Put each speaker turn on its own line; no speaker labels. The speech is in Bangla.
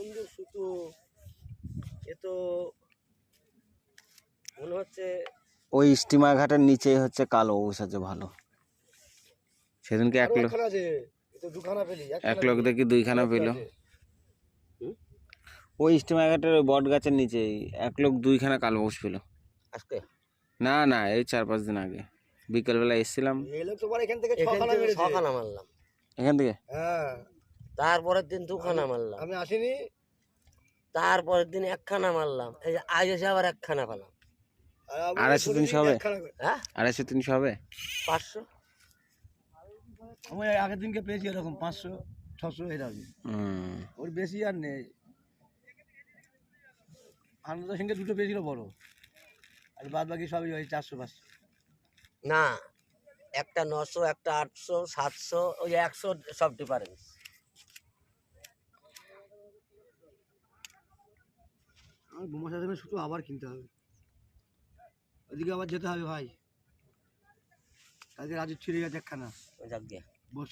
সুন্দর সুতো। এ তো মনে হচ্ছে
ওই স্টিমার ঘাটের নিচেই হচ্ছে কালো ঔষ আছে ভালো। সেদিনকে এক লোক
একখানা আছে এ তো দুখানা পেলি
এক লোক দেখি দুইখানা পেল। ওই স্টিমার ঘাটের ওই বট গাছের নিচেই এক লোক দুইখানা কালো ঔষ পেল।
আজকে?
না না এই চার পাঁচ দিন আগে। বিকেলবেলা এসেছিলাম।
এখান থেকে ছখানা মেরেছে।
ছখানা মারলাম।
এখান থেকে?
হ্যাঁ।
তারপরের দিন দুখানা মারলাম।
আমি আসিনি।
তারপরের দিন একখানা মারলাম। এই যে আজ এসে আবার একখানা পেলাম।
আড়াইশো তিনশো হবে?
হ্যাঁ?
আড়াইশো তিনশো হবে?
পাঁচশো?
আমি আগের দিনকে পেয়েছি এরকম পাঁচশো ছশো এরকম ওর বেশি আর নেই। আনন্দ সঙ্গে দুটো পেয়েছিল বড়। আর বাদ বাকি সবই ওই চারশো পাঁচশো।
না একটা নশো একটা আটশো সাতশো ওই একশো সব ডিফারেন্স
আমার বোমা সাজানো শুধু আবার কিনতে হবে। ওদিকে আবার যেতে হবে ভাই। কালকে রাজু ছিঁড়ে গেছে একখানা।
যাক গিয়া